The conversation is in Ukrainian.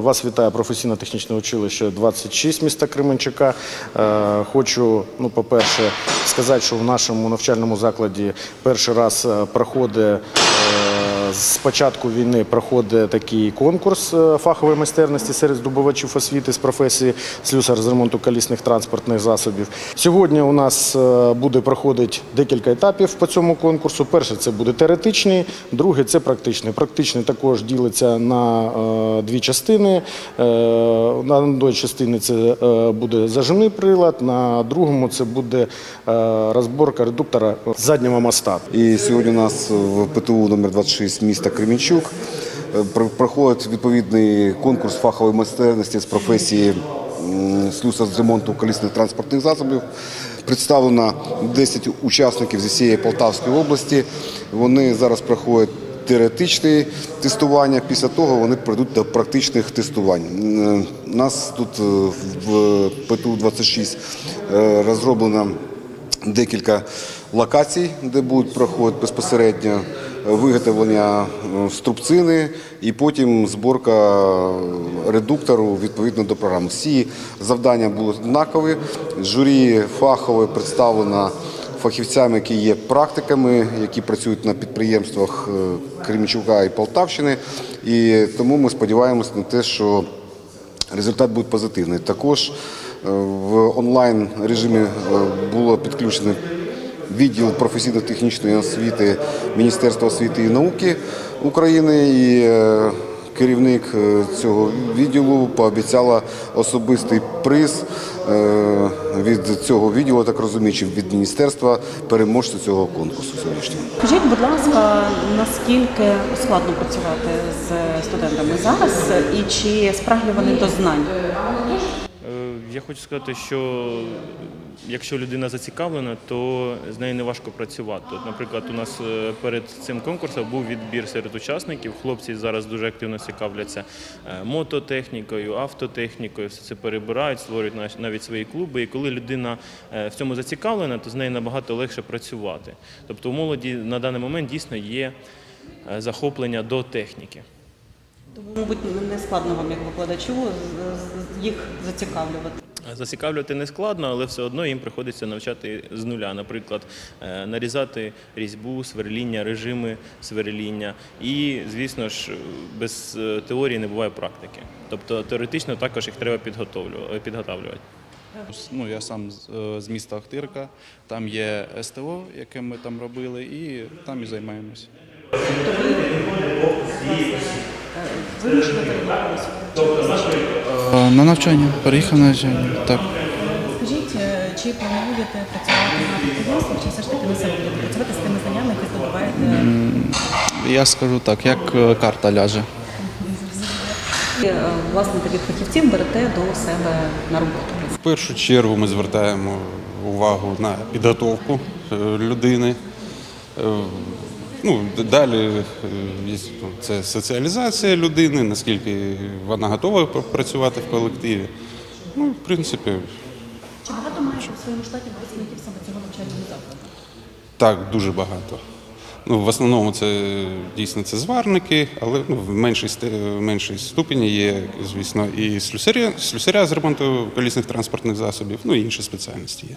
Вас вітає професійно-технічне училище 26 міста Кременчука. Е, Хочу, ну, по-перше, сказати, що в нашому навчальному закладі перший раз е, проходить е, з початку війни проходить такий конкурс е, фахової майстерності серед здобувачів освіти з професії слюсар з ремонту колісних транспортних засобів. Сьогодні у нас е, буде проходити декілька етапів по цьому конкурсу. Перший це буде теоретичний, другий це практичний. Практичний також ділиться на е, дві частини. На одній частині це буде зажимний прилад, на другому це буде розборка редуктора заднього моста. І сьогодні у нас в ПТУ номер 26 міста Кремінчук е, проходить відповідний конкурс фахової майстерності з професії м, слюсар з ремонту колісних транспортних засобів. Представлено 10 учасників зі всієї Полтавської області. Вони зараз проходять теоретичні тестування. Після того вони пройдуть до практичних тестувань. У нас тут е, в ПТУ 26 е, розроблено декілька локацій, де будуть проходити безпосередньо виготовлення е, струбцини і потім зборка редуктору відповідно до програми. Всі завдання були однакові. Журі фахове представлено фахівцями, які є практиками, які працюють на підприємствах е, Кремічука і Полтавщини. І тому ми сподіваємось на те, що результат буде позитивний. Також в онлайн режимі е, було підключено відділ професійно-технічної освіти Міністерства освіти і науки України. І е, керівник е, цього відділу пообіцяла особистий приз від цього відділу, так розумію, чи від міністерства переможця цього конкурсу сьогоднішнього. Скажіть, будь ласка, наскільки складно працювати з студентами зараз і чи спраглі вони до знань? Я хочу сказати, що якщо людина зацікавлена, то з нею не важко працювати. От, наприклад, у нас е, перед цим конкурсом був відбір серед учасників. Хлопці зараз дуже активно цікавляться е, мототехнікою, автотехнікою, все це перебирають, створюють навіть свої клуби. І коли людина е, в цьому зацікавлена, то з нею набагато легше працювати. Тобто у молоді на даний момент дійсно є захоплення до техніки. Тому, мабуть, не складно вам як викладачу їх зацікавлювати. Зацікавлювати не складно, але все одно їм приходиться навчати з нуля. Наприклад, е, нарізати різьбу, сверління, режими сверління. І, звісно ж, без е, теорії не буває практики. Тобто теоретично також їх треба підготовлювати. підготавлювати. Ну, я сам з, е, міста Ахтирка, там є СТО, яке ми там робили, і там і займаємося. Вирішили переїхалися. Е, На навчання, переїхав на навчання. Так. Скажіть, е, чи плануєте працювати на підприємстві, чи все ж таки на себе будете працювати з тими знаннями, які здобуваєте? Я скажу так, як е, карта ляже. Е, Власне, таких фахівців берете до себе на роботу. В першу чергу ми звертаємо увагу на підготовку е, людини. Е, Ну, далі е, ну, це соціалізація людини, наскільки вона готова пр- працювати в колективі. Ну, в принципі, Чи багато маєте в своєму штаті працівників саме цього навчального закладу? так, дуже багато. Ну, в основному це дійсно це зварники, але ну, в меншій, в меншій ступені є, звісно, і слюсаря, слюсаря з ремонту колісних транспортних засобів, ну і інші спеціальності є.